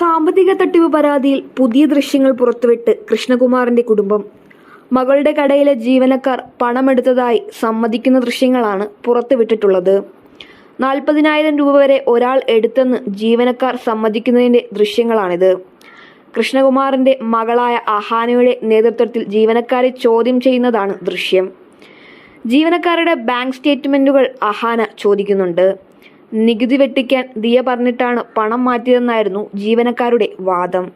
സാമ്പത്തിക തട്ടിപ്പ് പരാതിയിൽ പുതിയ ദൃശ്യങ്ങൾ പുറത്തുവിട്ട് കൃഷ്ണകുമാറിന്റെ കുടുംബം. മകളുടെ കടയിലെ ജീവനക്കാർ പണമെടുത്തതായി സമ്മതിക്കുന്ന ദൃശ്യങ്ങളാണ് പുറത്തുവിട്ടിട്ടുള്ളത്. നാൽപ്പതിനായിരം രൂപ വരെ ഒരാൾ എടുത്തെന്ന് ജീവനക്കാർ സമ്മതിക്കുന്നതിന്റെ ദൃശ്യങ്ങളാണിത്. കൃഷ്ണകുമാറിന്റെ മകളായ അഹാനയുടെ നേതൃത്വത്തിൽ ജീവനക്കാരെ ചോദ്യം ചെയ്യുന്നതാണ് ദൃശ്യം. ജീവനക്കാരുടെ ബാങ്ക് സ്റ്റേറ്റ്മെന്റുകൾ അഹാന ചോദിക്കുന്നുണ്ട്. നികുതി വെട്ടിക്കാൻ ദിയ പറഞ്ഞിട്ടാണ് പണം മാറ്റിയതെന്നായിരുന്നു ജീവനക്കാരുടെ വാദം.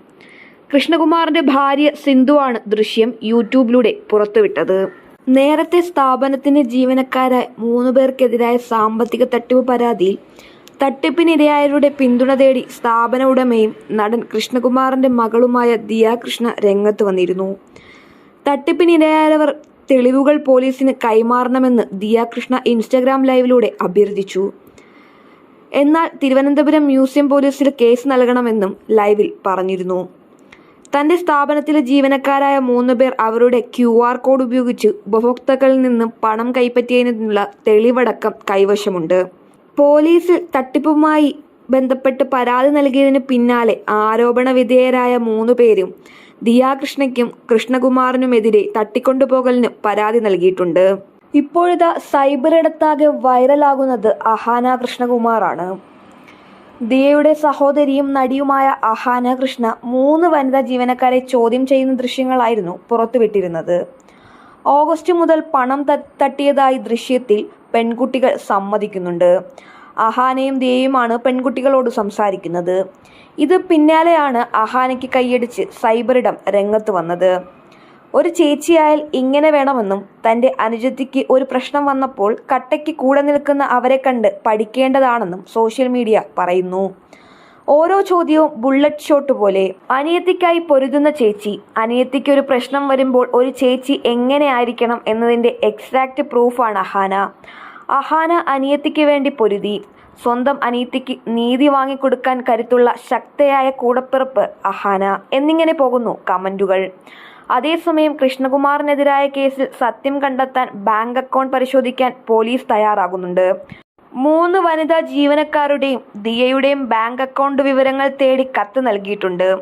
കൃഷ്ണകുമാറിന്റെ ഭാര്യ സിന്ധുവാണ് ദൃശ്യം യൂട്യൂബിലൂടെ പുറത്തുവിട്ടത്. നേരത്തെ സ്ഥാപനത്തിന്റെ ജീവനക്കാരായ മൂന്ന് പേർക്കെതിരായ സാമ്പത്തിക തട്ടിപ്പ് പരാതിയിൽ തട്ടിപ്പിനിരയായവരുടെ പിന്തുണ തേടി സ്ഥാപന ഉടമയും നടൻ കൃഷ്ണകുമാറിന്റെ മകളുമായ ദിയ കൃഷ്ണ രംഗത്ത് വന്നിരുന്നു. തട്ടിപ്പിനിരയായവർ തെളിവുകൾ പോലീസിന് കൈമാറണമെന്ന് ദിയ കൃഷ്ണ ഇൻസ്റ്റഗ്രാം ലൈവിലൂടെ അഭ്യർത്ഥിച്ചു. എന്നാൽ തിരുവനന്തപുരം മ്യൂസിയം പോലീസിൽ കേസ് നൽകണമെന്നും ലൈവിൽ പറഞ്ഞിരുന്നു. തന്റെ സ്ഥാപനത്തിലെ ജീവനക്കാരായ മൂന്ന് പേർ അവരുടെ ക്യു ആർ കോഡ് ഉപയോഗിച്ച് ഉപഭോക്താക്കളിൽ നിന്ന് പണം കൈപ്പറ്റിയതിനുള്ള തെളിവടക്കം കൈവശമുണ്ട്. പോലീസിൽ തട്ടിപ്പുമായി ബന്ധപ്പെട്ട് പരാതി നൽകിയതിന് പിന്നാലെ ആരോപണ വിധേയരായ മൂന്ന് പേരും ദിയാകൃഷ്ണയ്ക്കും കൃഷ്ണകുമാറിനുമെതിരെ തട്ടിക്കൊണ്ടുപോകലിന് പരാതി നൽകിയിട്ടുണ്ട്. ഇപ്പോഴിതാ സൈബറിടത്താകെ വൈറലാകുന്നത് അഹാന കൃഷ്ണകുമാറാണ്. ദിയയുടെ സഹോദരിയും നടിയുമായ അഹാന കൃഷ്ണ മൂന്ന് വനിതാ ജീവനക്കാരെ ചോദ്യം ചെയ്യുന്ന ദൃശ്യങ്ങളായിരുന്നു പുറത്തുവിട്ടിരുന്നത്. ഓഗസ്റ്റ് മുതൽ പണം തട്ടിയതായി ദൃശ്യത്തിൽ പെൺകുട്ടികൾ സമ്മതിക്കുന്നുണ്ട്. അഹാനയും ദിയയുമാണ് പെൺകുട്ടികളോട് സംസാരിക്കുന്നത്. ഇത് പിന്നാലെയാണ് അഹാനയ്ക്ക് കൈയടിച്ച് സൈബറിടം രംഗത്ത് വന്നത്. ഒരു ചേച്ചിയായാൽ ഇങ്ങനെ വേണമെന്നും തന്റെ അനുജത്തിക്ക് ഒരു പ്രശ്നം വന്നപ്പോൾ കട്ടയ്ക്ക് കൂടെ നിൽക്കുന്ന അവരെ കണ്ട് പഠിക്കേണ്ടതാണെന്നും സോഷ്യൽ മീഡിയ പറയുന്നു. ഓരോ ചോദ്യവും ബുള്ളറ്റ് ഷോട്ട് പോലെ അനിയത്തിക്കായി പൊരുതുന്ന ചേച്ചി അനിയത്തിക്ക് ഒരു പ്രശ്നം വരുമ്പോൾ ഒരു ചേച്ചി എങ്ങനെ ആയിരിക്കണം എന്നതിന്റെ എക്സാക്റ്റ് പ്രൂഫാണ് അഹാന. അഹാന അനിയത്തിക്ക് വേണ്ടി പൊരുതി. സ്വന്തം അനിയത്തിക്ക് നീതി വാങ്ങിക്കൊടുക്കാൻ കരുത്തുള്ള ശക്തയായ കൂടപ്പിറപ്പ് അഹാന. എന്നിങ്ങനെ പോകുന്നു കമന്റുകൾ അതേസമയം കൃഷ്ണകുമാറിനെതിരായ കേസിൽ സത്യം കണ്ടെത്താൻ ബാങ്ക് അക്കൗണ്ട് പരിശോധിക്കാൻ പോലീസ് തയ്യാറാകുന്നുണ്ട്. മൂന്ന് വനിതാ ജീവനക്കാരുടെയും ദിയയുടെയും ബാങ്ക് അക്കൗണ്ട് വിവരങ്ങൾ തേടി കത്ത് നൽകിയിട്ടുണ്ട്.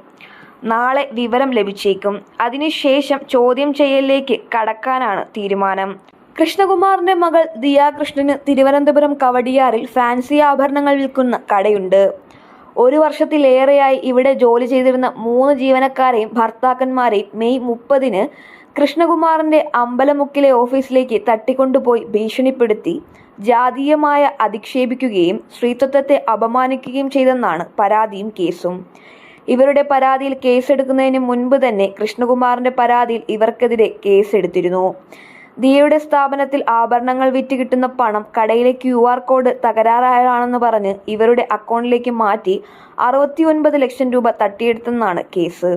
നാളെ വിവരം ലഭിച്ചേക്കും. അതിനുശേഷം ചോദ്യം ചെയ്യലിലേക്ക് കടക്കാനാണ് തീരുമാനം. കൃഷ്ണകുമാറിന്റെ മകൾ ദിയ കൃഷ്ണന് തിരുവനന്തപുരം കവടിയാറിൽ ഫാൻസി ആഭരണങ്ങൾ വിൽക്കുന്ന കടയുണ്ട്. ഒരു വർഷത്തിലേറെയായി ഇവിടെ ജോലി ചെയ്തിരുന്ന മൂന്ന് ജീവനക്കാരെയും ഭർത്താക്കന്മാരെയും മെയ് മുപ്പതിന് കൃഷ്ണകുമാറിന്റെ അമ്പലമുക്കിലെ ഓഫീസിലേക്ക് തട്ടിക്കൊണ്ടുപോയി ഭീഷണിപ്പെടുത്തി ജാതീയമായ അധിക്ഷേപിക്കുകയും സ്ത്രീത്വത്തെ അപമാനിക്കുകയും ചെയ്തെന്നാണ് പരാതിയും കേസും. ഇവരുടെ പരാതിയിൽ കേസെടുക്കുന്നതിന് മുൻപ് തന്നെ കൃഷ്ണകുമാറിന്റെ പരാതിയിൽ ഇവർക്കെതിരെ കേസെടുത്തിരുന്നു. ദിയയുടെ സ്ഥാപനത്തിൽ ആഭരണങ്ങൾ വിറ്റ് കിട്ടുന്ന പണം കടയിലെ ക്യു ആർ കോഡ് തകരാറായാണെന്ന് പറഞ്ഞ് ഇവരുടെ അക്കൗണ്ടിലേക്ക് മാറ്റി അറുപത്തിയൊൻപത് ലക്ഷം രൂപ തട്ടിയെടുത്തെന്നാണ് കേസ്.